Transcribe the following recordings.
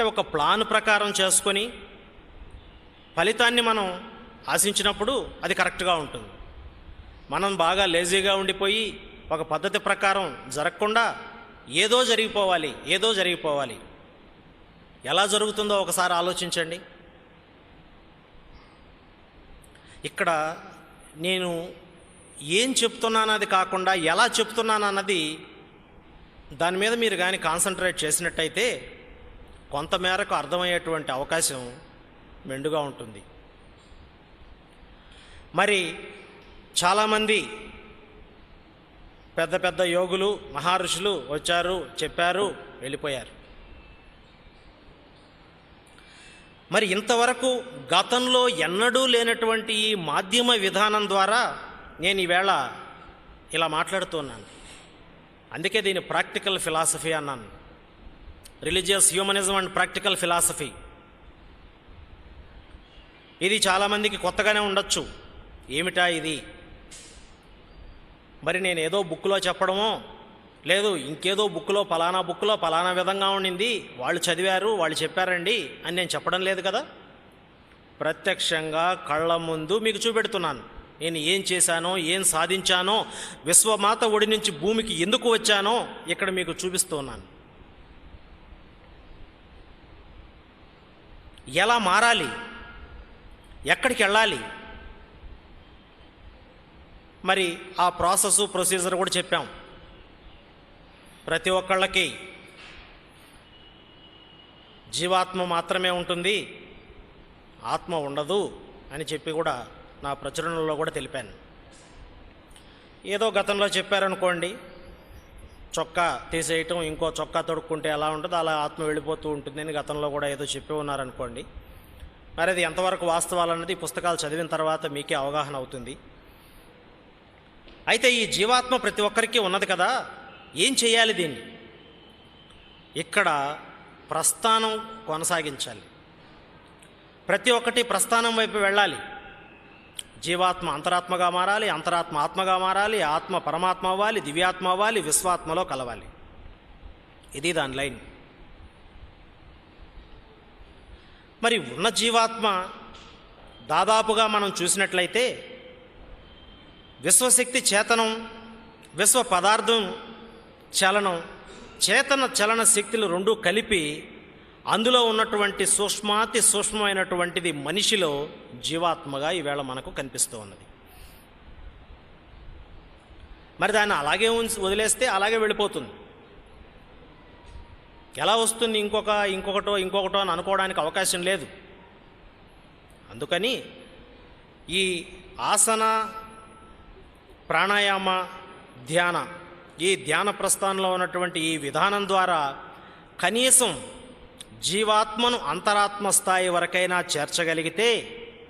అంటే ఒక ప్లాన్ ప్రకారం చేసుకొని ఫలితాన్ని మనం ఆశించినప్పుడు అది కరెక్ట్గా ఉంటుంది. మనం బాగా లేజీగా ఉండిపోయి ఒక పద్ధతి ప్రకారం జరగకుండా ఏదో జరిగిపోవాలి ఏదో జరిగిపోవాలి. ఎలా జరుగుతుందో ఒకసారి ఆలోచించండి. ఇక్కడ నేను ఏం చెప్తున్నానది కాకుండా ఎలా చెప్తున్నానన్నది దాని మీద మీరు కానీ కాన్సన్ట్రేట్ చేసినట్టయితే కొంతమేరకు అర్థమయ్యేటువంటి అవకాశం మెండుగా ఉంటుంది. మరి చాలామంది పెద్ద పెద్ద యోగులు మహర్షులు వచ్చారు చెప్పారు వెళ్ళిపోయారు. మరి ఇంతవరకు గతంలో ఎన్నడూ లేనటువంటి ఈ మాధ్యమ విధానం ద్వారా నేను ఈవేళ ఇలా మాట్లాడుతున్నాను అందుకే దీని ప్రాక్టికల్ ఫిలాసఫీ అన్నాను. Religious humanism and practical philosophy. ఇది చాలామందికి కొత్తగానే ఉండొచ్చు. ఏమిటా ఇది? మరి నేను ఏదో బుక్లో చెప్పడమో లేదు ఇంకేదో బుక్లో పలానా బుక్లో పలానా విధంగా ఉండింది వాళ్ళు చదివారు వాళ్ళు చెప్పారండి అని నేను చెప్పడం లేదు కదా? ప్రత్యక్షంగా కళ్ళ ముందు మీకు చూపెడుతున్నాను. నేను ఏం చేశానో ఏం సాధించానో విశ్వమాత ఒడి నుంచి భూమికి ఎందుకు వచ్చానో ఇక్కడ మీకు చూపిస్తున్నాను ఎలా మారాలి? ఎక్కడికి వెళ్ళాలి? మరి ఆ ప్రాసెస్ ప్రొసీజర్ కూడా చెప్పాం. ప్రతి ఒక్కళ్ళకి జీవాత్మ మాత్రమే ఉంటుంది ఆత్మ ఉండదు అని చెప్పి కూడా నా ప్రచురణలో కూడా తెలిపాను. ఏదో గతంలో చెప్పారనుకోండి చొక్కా తీసేయటం ఇంకో చొక్కా తొడుక్కుంటే ఎలా ఉంటుందో అలా ఆత్మ వెళ్ళిపోతూ ఉంటుంది అని గతంలో కూడా ఏదో చెప్పి ఉన్నారనుకోండి. మరి అది ఎంతవరకు వాస్తవాలన్నది ఈ పుస్తకాలు చదివిన తర్వాత మీకే అవగాహన అవుతుంది. అయితే ఈ జీవాత్మ ప్రతి ఒక్కరికి ఉన్నది కదా ఏం చేయాలి దీన్ని? ఇక్కడ ప్రస్థానం కొనసాగించాలి. ప్రతి ఒక్కటి ప్రస్థానం వైపు వెళ్ళాలి. జీవాత్మ అంతరాత్మగా మారాలి అంతరాత్మ ఆత్మగా మారాలి ఆత్మ పరమాత్మ అవ్వాలి దివ్యాత్మ అవ్వాలి విశ్వాత్మలో కలవాలి. ఇది దాని లైన్. మరి ఉన్న జీవాత్మ దాదాపుగా మనం చూసినట్లయితే విశ్వశక్తి చేతనం విశ్వ పదార్థం చలనం చేతన చలన శక్తులు రెండు కలిపి అందులో ఉన్నటువంటి సూక్ష్మాతి సూక్ష్మమైనటువంటిది మనిషిలో జీవాత్మగా ఈవేళ మనకు కనిపిస్తూ ఉన్నది. మరి దాన్ని అలాగే ఉంచి వదిలేస్తే అలాగే వెళ్ళిపోతుంది. ఎలా వస్తుంది ఇంకొక ఇంకొకటో ఇంకొకటో అని అనుకోవడానికి అవకాశం లేదు. అందుకని ఈ ఆసన ప్రాణాయామ ధ్యాన ఈ ధ్యాన ప్రస్థానంలో ఉన్నటువంటి ఈ విధానం ద్వారా కనీసం జీవాత్మను అంతరాత్మ స్థాయి వరకైనా చేర్చగలిగితే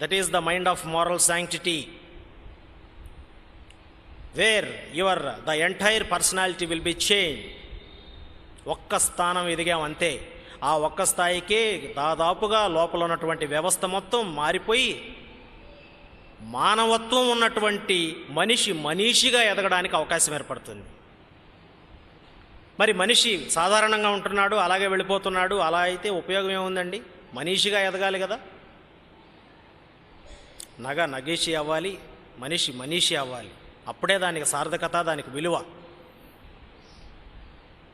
that is the mind of moral sanctity where your the entire personality will be change ఒక్క స్థానం ఎదిగాం అంతే. ఆ ఒక్క స్థాయికే దాదాపుగా లోపల ఉన్నటువంటి వ్యవస్థ మొత్తం మారిపోయి మానవత్వం ఉన్నటువంటి మనిషి మనీషిగా ఎదగడానికి అవకాశం ఏర్పడుతుంది. మరి మనిషి సాధారణంగా ఉంటున్నాడు అలాగే వెళ్ళిపోతున్నాడు అలా అయితే ఉపయోగం ఏముందండి? మనిషిగా ఎదగాలి కదా. నగ నగేషి అవ్వాలి మనిషి మనీషి అవ్వాలి. అప్పుడే దానికి సార్థకత దానికి విలువ.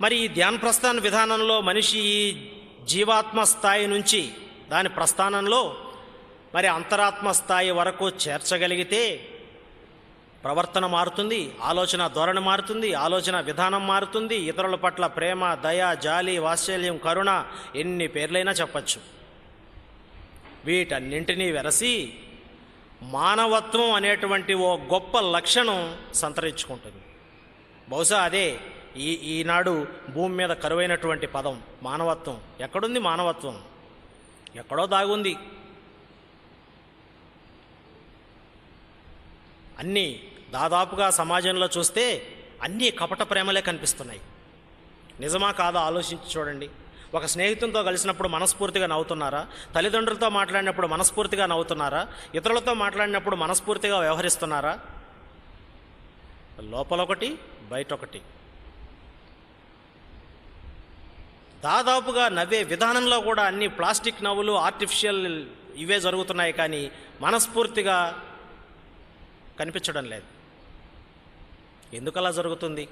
మరి ఈ ధ్యాన ప్రస్థాన విధానంలో మనిషి ఈ జీవాత్మ స్థాయి నుంచి దాని ప్రస్థానంలో మరి అంతరాత్మ స్థాయి వరకు చేర్చగలిగితే ప్రవర్తన మారుతుంది ఆలోచన ధోరణి మారుతుంది ఆలోచన విధానం మారుతుంది. ఇతరుల పట్ల ప్రేమ దయ జాలి వాత్సల్యం కరుణ ఎన్ని పేర్లైనా చెప్పచ్చు. వీటన్నింటినీ వెరసి మానవత్వం అనేటువంటి ఓ గొప్ప లక్షణం సంతరించుకుంటుంది. బహుశా అదే ఈ ఈనాడు భూమి మీద కరువైనటువంటి పదం మానవత్వం. ఎక్కడుంది మానవత్వం? ఎక్కడో దాగుంది. అన్నీ దాదాపుగా సమాజంలో చూస్తే అన్నీ కపట ప్రేమలే కనిపిస్తున్నాయి. నిజమా కాదా ఆలోచించి చూడండి. ఒక స్నేహితులతో కలిసినప్పుడు మనస్ఫూర్తిగా నవ్వుతున్నారా? తల్లిదండ్రులతో మాట్లాడినప్పుడు మనస్ఫూర్తిగా నవ్వుతున్నారా? ఇతరులతో మాట్లాడినప్పుడు మనస్ఫూర్తిగా వ్యవహరిస్తున్నారా? లోపల ఒకటి బయట ఒకటి. దాదాపుగా నవ్వే విధానంలో కూడా అన్ని ప్లాస్టిక్ నవ్వులు ఆర్టిఫిషియల్ ఇవే జరుగుతున్నాయి కానీ మనస్ఫూర్తిగా కనిపించడం లేదు. ఎందుకు అలా జరుగుతుంది?